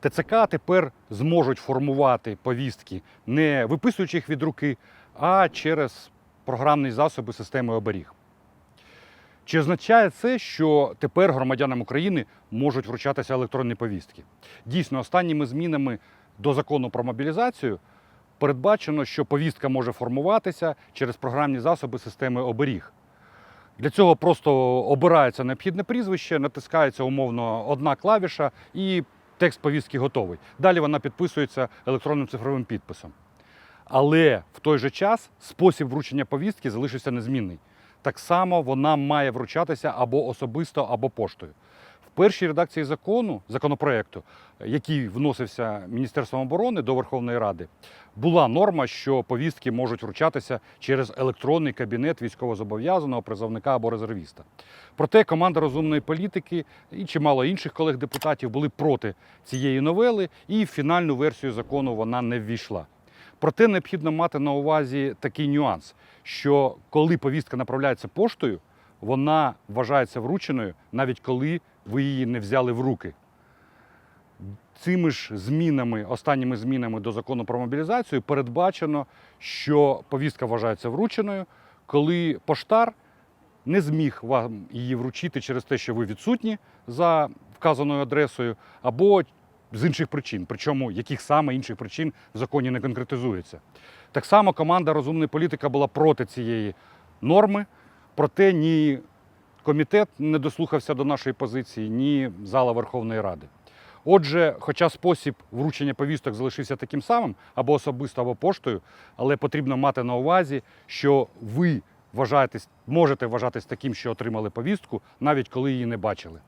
ТЦК тепер зможуть формувати повістки, не виписуючи їх від руки, а через програмні засоби системи оберіг. Чи означає це, що тепер громадянам України можуть вручатися електронні повістки? Дійсно, останніми змінами до закону про мобілізацію передбачено, що повістка може формуватися через програмні засоби системи оберіг. Для цього просто обирається необхідне прізвище, натискається умовно одна клавіша і текст повістки готовий. Далі вона підписується електронним цифровим підписом. Але в той же час спосіб вручення повістки залишився незмінний. Так само вона має вручатися або особисто, або поштою. Першій редакції закону, законопроекту, який вносився Міністерством оборони до Верховної Ради, була норма, що повістки можуть вручатися через електронний кабінет військовозобов'язаного призовника або резервіста. Проте команда розумної політики і чимало інших колег-депутатів були проти цієї новели, і в фінальну версію закону вона не ввійшла. Проте необхідно мати на увазі такий нюанс, що коли повістка направляється поштою, вона вважається врученою, навіть коли ви її не взяли в руки. Цими ж змінами, останніми змінами до закону про мобілізацію передбачено, що повістка вважається врученою, коли поштар не зміг вам її вручити через те, що ви відсутні за вказаною адресою, або з інших причин, причому яких саме інших причин в законі не конкретизується. Так само команда розумної політика була проти цієї норми, проте ні комітет не дослухався до нашої позиції, ні зала Верховної Ради. Отже, хоча спосіб вручення повісток залишився таким самим, або особисто, або поштою, але потрібно мати на увазі, що ви вважаєтесь, можете вважатись таким, що отримали повістку, навіть коли її не бачили.